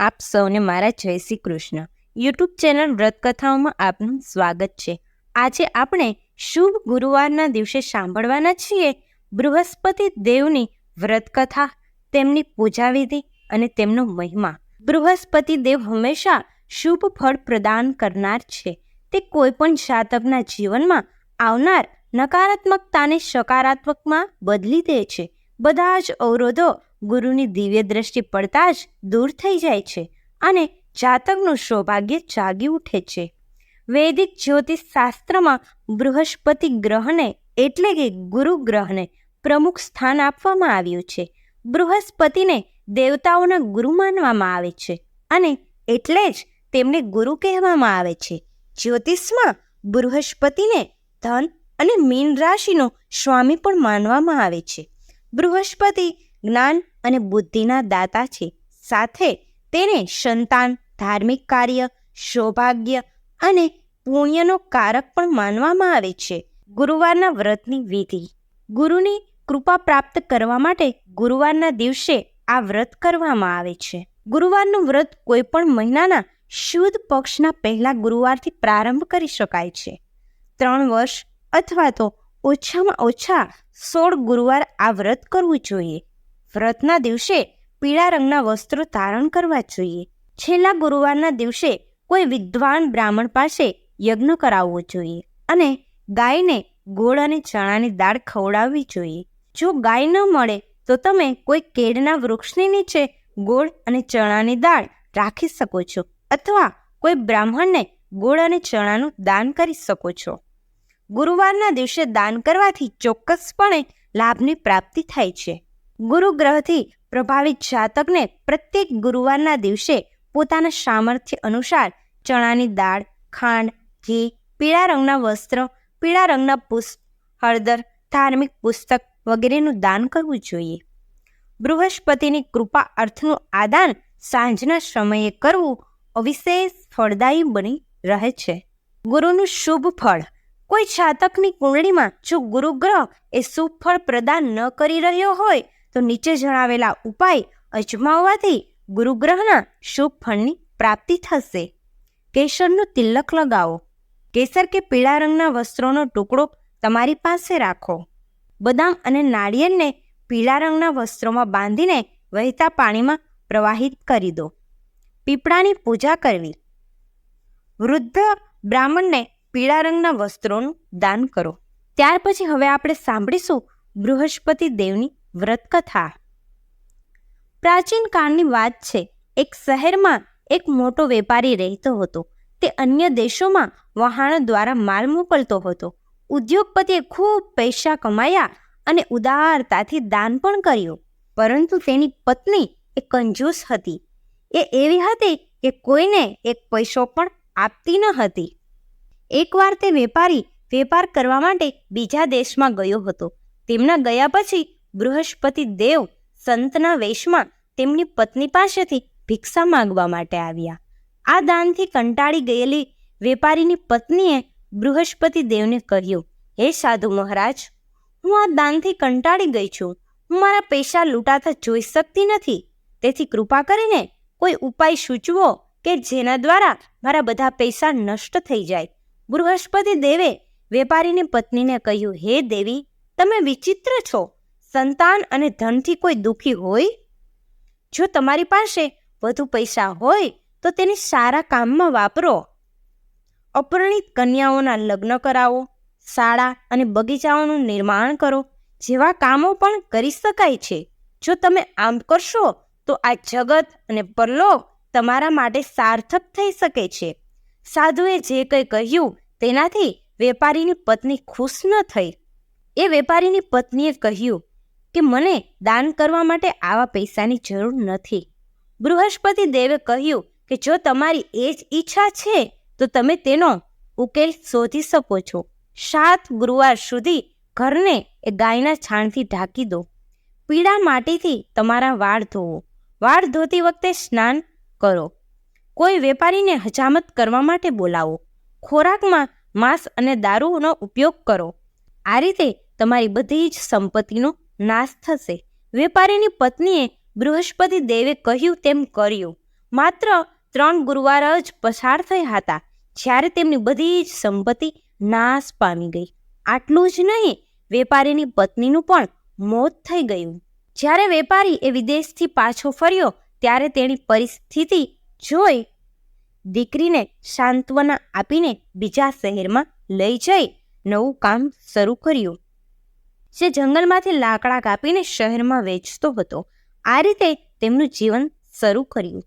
આપ સૌને મારા જય શ્રી કૃષ્ણ. યુટ્યુબ ચેનલ વ્રતકથાઓમાં આપનું સ્વાગત છે. આજે આપણે શુભ ગુરુવારના દિવસે સાંભળવાના છીએ બૃહસ્પતિ દેવની વ્રતકથા, તેમની પૂજાવિધિ અને તેમનો મહિમા. બૃહસ્પતિ દેવ હંમેશા શુભ ફળ પ્રદાન કરનાર છે. તે કોઈપણ જાતકના જીવનમાં આવનાર નકારાત્મકતાને સકારાત્મકમાં બદલી દે છે. બધા જ અવરોધો ગુરુની દિવ્ય દ્રષ્ટિ પડતા જ દૂર થઈ જાય છે અને જાતકનું સૌભાગ્ય જાગી ઉઠે છે. વૈદિક જ્યોતિષ શાસ્ત્રમાં બૃહસ્પતિ ગ્રહને એટલે કે ગુરુ ગ્રહને પ્રમુખ સ્થાન આપવામાં આવ્યું છે. બૃહસ્પતિને દેવતાઓના ગુરુ માનવામાં આવે છે અને એટલે જ તેમને ગુરુ કહેવામાં આવે છે. જ્યોતિષમાં બૃહસ્પતિને ધન અને મીન રાશિનો સ્વામી પણ માનવામાં આવે છે. બૃહસ્પતિ જ્ઞાન અને બુદ્ધિના દાતા છે. સાથે તેને સંતાન, ધાર્મિક કાર્ય, સૌભાગ્ય અને પુણ્યનો કારક પણ માનવામાં આવે છે. ગુરુવારના વ્રતની વિધિ. ગુરુની કૃપા પ્રાપ્ત કરવા માટે ગુરુવારના દિવસે આ વ્રત કરવામાં આવે છે. ગુરુવારનું વ્રત કોઈ પણ મહિનાના શુદ્ધ પક્ષના પહેલા ગુરુવારથી પ્રારંભ કરી શકાય છે. ત્રણ વર્ષ અથવા તો ઓછામાં ઓછા સોળ ગુરુવાર આ વ્રત કરવું જોઈએ. વ્રતના દિવસે પીળા રંગના વસ્ત્રો ધારણ કરવા જોઈએ. છેલ્લા ગુરુવારના દિવસે કોઈ વિદ્વાન બ્રાહ્મણ પાસે યજ્ઞ કરાવવો જોઈએ અને ગાયને ગોળ અને ચણાની દાળ ખવડાવવી જોઈએ. જો ગાય ન મળે, તો તમે કોઈ કેળના વૃક્ષની નીચે ગોળ અને ચણાની દાળ રાખી શકો છો અથવા કોઈ બ્રાહ્મણને ગોળ અને ચણાનું દાન કરી શકો છો. ગુરુવારના દિવસે દાન કરવાથી ચોક્કસપણે લાભની પ્રાપ્તિ થાય છે. ગુરુ ગ્રહથી પ્રભાવિત જાતકને પ્રત્યેક ગુરુવારના દિવસે પોતાના સામર્થ્ય અનુસાર ચણાની દાળ, ખાંડ, ઘી, પીળા રંગના વસ્ત્ર, પીળા રંગના પુષ્પ, હળદર, ધાર્મિક પુસ્તક વગેરેનું દાન કરવું જોઈએ. બૃહસ્પતિની કૃપા અર્થનું આદાન સાંજના સમયે કરવું અવિશેષ ફળદાયી બની રહે છે. ગુરુનું શુભ ફળ. કોઈ જાતકની કુંડળીમાં જો ગુરુગ્રહ એ શુભ ફળ પ્રદાન ન કરી રહ્યો હોય તો નીચે જણાવેલા ઉપાય અજમાવવાથી ગુરુગ્રહના શુભ ફળની પ્રાપ્તિ થશે. કેસરનું તિલક લગાવો. કેસર કે પીળા રંગના વસ્ત્રોનો ટુકડો તમારી પાસે રાખો. બદામ અને નાળિયેરને પીળા રંગના વસ્ત્રોમાં બાંધીને વહેતા પાણીમાં પ્રવાહિત કરી દો. પીપળાની પૂજા કરવી. વૃદ્ધ બ્રાહ્મણને પીળા રંગના વસ્ત્રોનું દાન કરો. ત્યાર પછી હવે આપણે સાંભળીશું બૃહસ્પતિ દેવની વ્રતકથા. પ્રાચીન કાળની વાત છે, એક શહેરમાં એક મોટો વેપારી રહેતો હતો. તે અન્ય દેશોમાં વહાણો દ્વારા માલ મોકલતો હતો. ઉદ્યોગપતિએ ખૂબ પૈસા કમાયા અને ઉદારતાથી દાન પણ કર્યું, પરંતુ તેની પત્ની એ કંજૂસ હતી. એ એવી હતી કે કોઈને એક પૈસો પણ આપતી ન હતી. એકવાર તે વેપારી વેપાર કરવા માટે બીજા દેશમાં ગયો હતો. તેમના ગયા પછી બૃહસ્પતિ દેવ સંતના વેશમાં તેમની પત્ની પાસેથી ભિક્ષા માંગવા માટે આવ્યા. આ દાનથી કંટાળી ગયેલી વેપારીની પત્નીએ બૃહસ્પતિ દેવને કહ્યું, હે સાધુ મહારાજ, હું આ દાનથી કંટાળી ગઈ છું. હું મારા પૈસા લૂંટાતા જોઈ શકતી નથી. તેથી કૃપા કરીને કોઈ ઉપાય સૂચવો કે જેના દ્વારા મારા બધા પૈસા નષ્ટ થઈ જાય. બૃહસ્પતિ દેવે વેપારીની પત્નીને કહ્યું, હે દેવી, તમે વિચિત્ર છો. સંતાન અને ધનથી કોઈ દુઃખી હોય? જો તમારી પાસે વધુ પૈસા હોય, તો તેને સારા કામમાં વાપરો. અપરિણિત કન્યાઓના લગ્ન કરાવો, શાળા અને બગીચાઓનું નિર્માણ કરો, જેવા કામો પણ કરી શકાય છે. જો તમે આમ કરશો, તો આ જગત અને પરલોક તમારા માટે સાર્થક થઈ શકે છે. સાધુએ જે કંઈ કહ્યું, તેનાથી વેપારીની પત્ની ખુશ ન થઈ. એ વેપારીની પત્નીએ કહ્યું કે મને દાન કરવા માટે આવા પૈસાની જરૂર નથી. બૃહસ્પતિ દેવે કહ્યું કે જો તમારી એ જ ઈચ્છા છે, તો તમે તેનો ઉકેલ શોધી શકો છો. સાત ગુરુવાર સુધી ઘરને એ ગાયના છાણથી ઢાંકી દો. પીળા માટીથી તમારા વાળ ધોવો. વાળ ધોતી વખતે સ્નાન કરો. કોઈ વેપારીને હજામત કરવા માટે બોલાવો. ખોરાકમાં માંસ અને દારૂનો ઉપયોગ કરો. આ રીતે તમારી બધી જ સંપત્તિનો નાશ થશે. વેપારીની પત્નીએ બૃહસ્પતિ દેવે કહ્યું તેમ કર્યું. માત્ર ત્રણ ગુરુવાર જ પસાર થયા હતા. જ્યારે તેમની બધી જ સંપત્તિ નાશ પામી ગઈ. આટલું જ નહીં, વેપારીની પત્નીનું પણ મોત થઈ ગયું. જ્યારે વેપારી એ વિદેશથી પાછો ફર્યો, ત્યારે તેની પરિસ્થિતિ જોઈ. દીકરીને સાંત્વના આપીને બીજા શહેરમાં લઈ જઈ. નવું કામ શરૂ કર્યું. જે જંગલમાંથી લાકડા કાપીને શહેરમાં વેચતો હતો. આ રીતે તેમનું જીવન શરૂ કર્યું.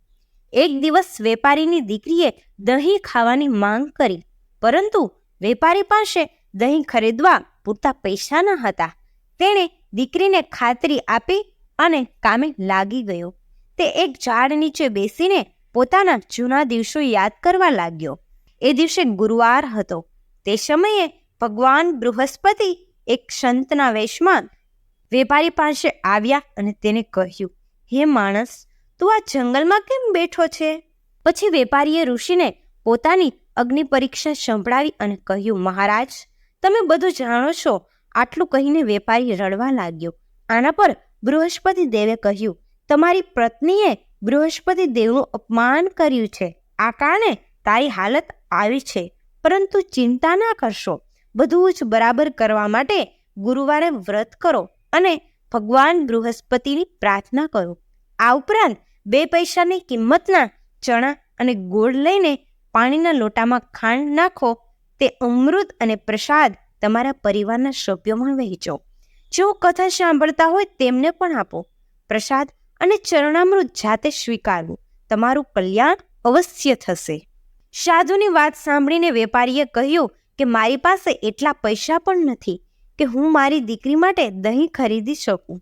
એક દિવસ વેપારીની દીકરીએ દહીં ખાવાની માંગ કરી, પરંતુ વેપારી પાસે દહીં ખરીદવા પૂરતા પૈસા ન હતા. તેણે દીકરીને ખાતરી આપી અને કામે લાગી ગયો. તે એક ઝાડ નીચે બેસીને પોતાના જૂના દિવસો યાદ કરવા લાગ્યો. એ દિવસે ગુરુવાર હતો. તે સમયે ભગવાન બૃહસ્પતિ એક સંતના વેશમાં વેપારી પાસે આવ્યા અને તેને કહ્યું, હે માણસ, તું આ જંગલમાં કેમ બેઠો છે? પછી વેપારીએ ઋષિને પોતાની અગ્નિ પરીક્ષા સંભળાવી અને કહ્યું, મહારાજ, તમે બધું જાણો છો. આટલું કહીને વેપારી રડવા લાગ્યો. આના પર બૃહસ્પતિ દેવે કહ્યું, તમારી પત્નીએ બૃહસ્પતિ દેવનું અપમાન કર્યું છે. આ કારણે તારી હાલત આવી છે. પરંતુ ચિંતા ના કરશો. બધું જ બરાબર કરવા માટે ગુરુવારે વ્રત કરો અને ભગવાન બૃહસ્પતિની પ્રાર્થના કરો. આ ઉપરાંત બે પૈસાની કિંમતના ચણા અને ગોળ લઈને પાણીના લોટામાં ખાંડ નાખો. તે અમૃત અને પ્રસાદ તમારા પરિવારના સભ્યોમાં વહેંચો. જેઓ કથા સાંભળતા હોય તેમને પણ આપો. પ્રસાદ અને ચરણામૃત જાતે સ્વીકારવું. તમારું કલ્યાણ અવશ્ય થશે. સાધુની વાત સાંભળીને વેપારીએ કહ્યું કે મારી પાસે એટલા પૈસા પણ નથી કે હું મારી દીકરી માટે દહીં ખરીદી શકું.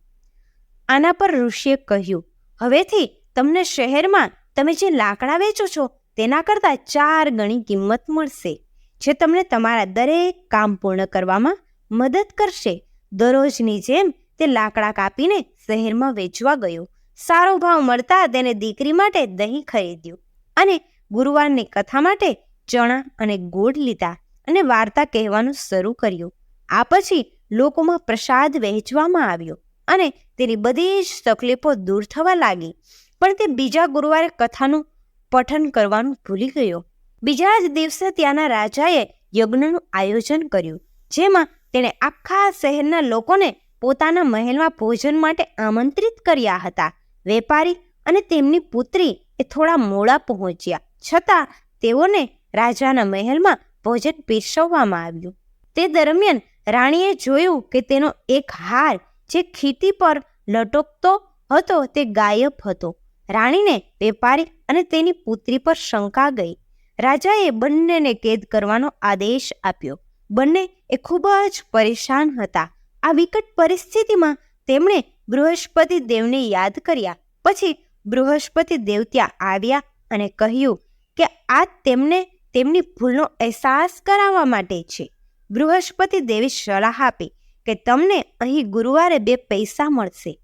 આના પર ઋષિએ કહ્યું, હવેથી તમને શહેરમાં તમે જે લાકડા વેચો છો તેના કરતાં ચાર ગણી કિંમત મળશે, જે તમને તમારા દરેક કામ પૂર્ણ કરવામાં મદદ કરશે. દરરોજની જેમ તે લાકડા કાપીને શહેરમાં વેચવા ગયો. સારો ભાવ મળતા તેને દીકરી માટે દહીં ખરીદ્યું અને ગુરુવારની કથા માટે ચણા અને ગોળ લીધા. અને વાર્તા કહેવાનું શરૂ કર્યું. આ પછી લોકોમાં પ્રસાદ વહેંચવામાં આવ્યો અને તેની બધી જ તકલીફો દૂર થવા લાગી. પણ તે બીજા ગુરુવારે કથાનું પઠન કરવાનું ભૂલી ગયો. બીજા જ દિવસે ત્યાંના રાજાએ યજ્ઞનું આયોજન કર્યું, જેમાં તેણે આખા શહેરના લોકોને પોતાના મહેલમાં ભોજન માટે આમંત્રિત કર્યા હતા. વેપારી અને તેમની પુત્રી એ થોડા મોડા પહોંચ્યા. છતાં તેઓને રાજાના મહેલમાં ભોજન પીરસવવામાં આવ્યું. તે દરમિયાન રાણીએ જોયું કે તેનો એક હાર જે ખીતી પર લટકતો હતો તે ગાયબ હતો. રાણીને વેપારી અને તેની પુત્રી પર શંકા ગઈ. રાજાએ બંનેને કેદ કરવાનો આદેશ આપ્યો. બંને એ ખૂબ જ પરેશાન હતા. આ વિકટ પરિસ્થિતિમાં તેમણે બૃહસ્પતિ દેવને યાદ કર્યા. પછી બૃહસ્પતિ દેવ ત્યાં આવ્યા અને કહ્યું કે આ તેમને તેમની ભૂલનો અહેસાસ કરાવવા માટે છે. બૃહસ્પતિ દેવે સલાહ આપી કે તમને અહીં ગુરુવારે બે પૈસા મળશે.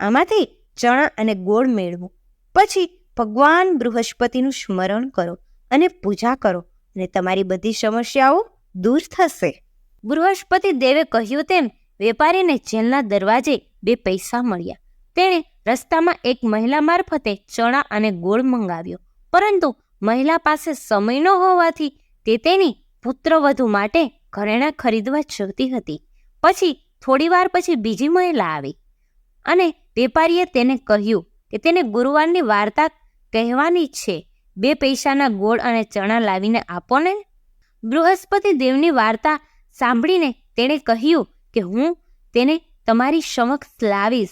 આમાંથી ચણા અને ગોળ મેળવો. પછી ભગવાન બૃહસ્પતિનું સ્મરણ કરો અને પૂજા કરો અને તમારી બધી સમસ્યાઓ દૂર થશે. બૃહસ્પતિ દેવે કહ્યું તેમ વેપારીને જેલના દરવાજે બે પૈસા મળ્યા. તેણે રસ્તામાં એક મહિલા મારફતે ચણા અને ગોળ મંગાવ્યો. પરંતુ મહિલા પાસે સમય ન હોવાથી તે તેની પુત્રવધુ માટે ઘરેણાં ખરીદવા જતી હતી. પછી થોડીવાર પછી બીજી મહિલા આવી અને વેપારીએ તેને કહ્યું કે તેને ગુરુવારની વાર્તા કહેવાની છે. બે પૈસાના ગોળ અને ચણા લાવીને આપો ને. બૃહસ્પતિ દેવની વાર્તા સાંભળીને તેણે કહ્યું કે હું તેને તમારી સમક્ષ લાવીશ.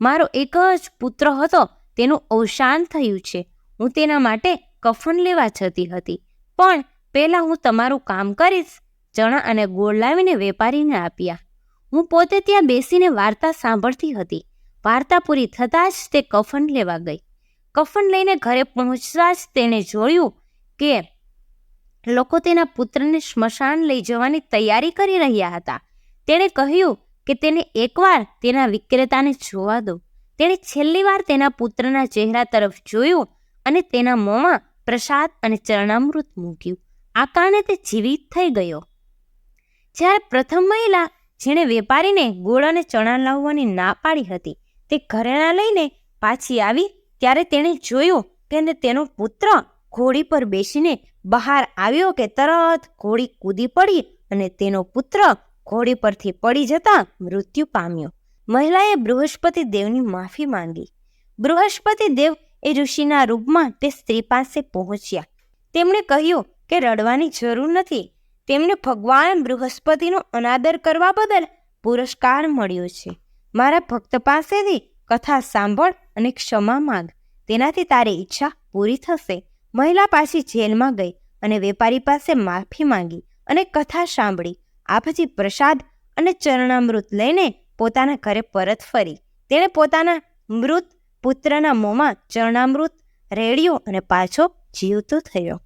મારો એક જ પુત્ર હતો, તેનું અવસાન થયું છે. હું તેના માટે કફન લેવા જતી હતી. પણ પહેલાં હું તમારું કામ કરીશ, ચણા અને ગોળ લાવીને વેપારીને આપ્યા. હું પોતે ત્યાં બેસીને વાર્તા સાંભળતી હતી. વાર્તા પૂરી થતાં જ તે કફન લેવા ગઈ. કફન લઈને ઘરે પહોંચતા જ તેણે જોયું કે લોકો તેના પુત્રને સ્મશાન લઈ જવાની તૈયારી કરી રહ્યા હતા. તેણે કહ્યું કે તેને એકવાર તેના વિક્રેતાને જોવા દો. તેણે છેલ્લી વાર તેના પુત્રના ચહેરા તરફ જોયું અને તેના મોંમાં પ્રસાદ અને ચરણામૃત મૂક્યું. આ કારણે તે જીવિત થઈ ગયો. જ્યારે પ્રથમ મહિલા, જેણે વેપારીને ગોળ અને ચણા લાવવાની ના પાડી હતી, તે ઘરેણા લઈને પાછી આવી, ત્યારે તેણે જોયું કે તેનો પુત્ર ઘોડી પર બેસીને બહાર આવ્યો કે તરત ઘોડી કૂદી પડી અને તેનો પુત્ર ઘોડી પરથી પડી જતા મૃત્યુ પામ્યો. મહિલાએ બૃહસ્પતિ દેવની માફી માંગી. બૃહસ્પતિ દેવ એ ઋષિના રૂપમાં તે સ્ત્રી પાસે પહોંચ્યા. તેમણે કહ્યું કે રડવાની જરૂર નથી. તેમને ભગવાન બૃહસ્પતિનો અનાદર કરવા બદલ પુરસ્કાર મળ્યો છે. મારા ભક્ત પાસેથી કથા સાંભળ અને ક્ષમા માંગ. તેનાથી તારી ઈચ્છા પૂરી થશે. મહિલા પાછી જેલમાં ગઈ અને વેપારી પાસે માફી માંગી અને કથા સાંભળી. આ પછી પ્રસાદ અને ચરણામૃત લઈને પોતાના ઘરે પરત ફરી. તેણે પોતાના મૃત પુત્રના મોંમાં ચરણામૃત, રેડ્યો અને પાછો જીવતો થયો.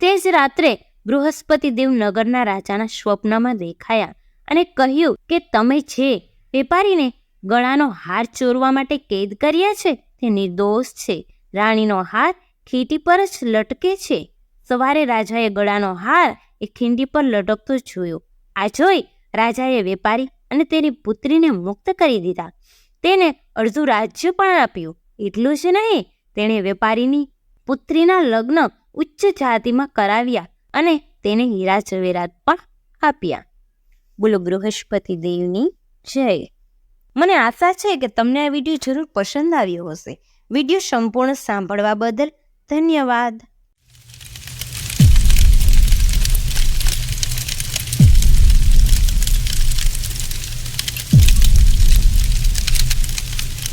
તે જ રાત્રે બૃહસ્પતિ દેવ નગરના રાજાના સ્વપ્નમાં દેખાયા અને કહ્યું કે, તમે જે વેપારીને ગળાનો હાર ચોરવા માટે કેદ કર્યા છે, તે નિર્દોષ છે. રાણીનો હાર ખીટી પર જ લટકે છે. સવારે રાજાએ ગળાનો હાર એ ખીંડી પર લટકતો જોયો. આ જોઈ રાજાએ વેપારી અને તેની પુત્રીને મુક્ત કરી દીધા. તેને અડધું રાજ્ય પણ આપ્યું. એટલું જ નહીં, તેણે વેપારીની પુત્રીના લગ્ન ઉચ્ચ જાતિમાં કરાવ્યા અને તેને હીરા ઝવેરાત પણ આપ્યા. બોલો બૃહસ્પતિ દેવની જય. મને આશા છે કે તમને આ વીડિયો જરૂર પસંદ આવ્યો હશે. વીડિયો સંપૂર્ણ સાંભળવા બદલ ધન્યવાદ.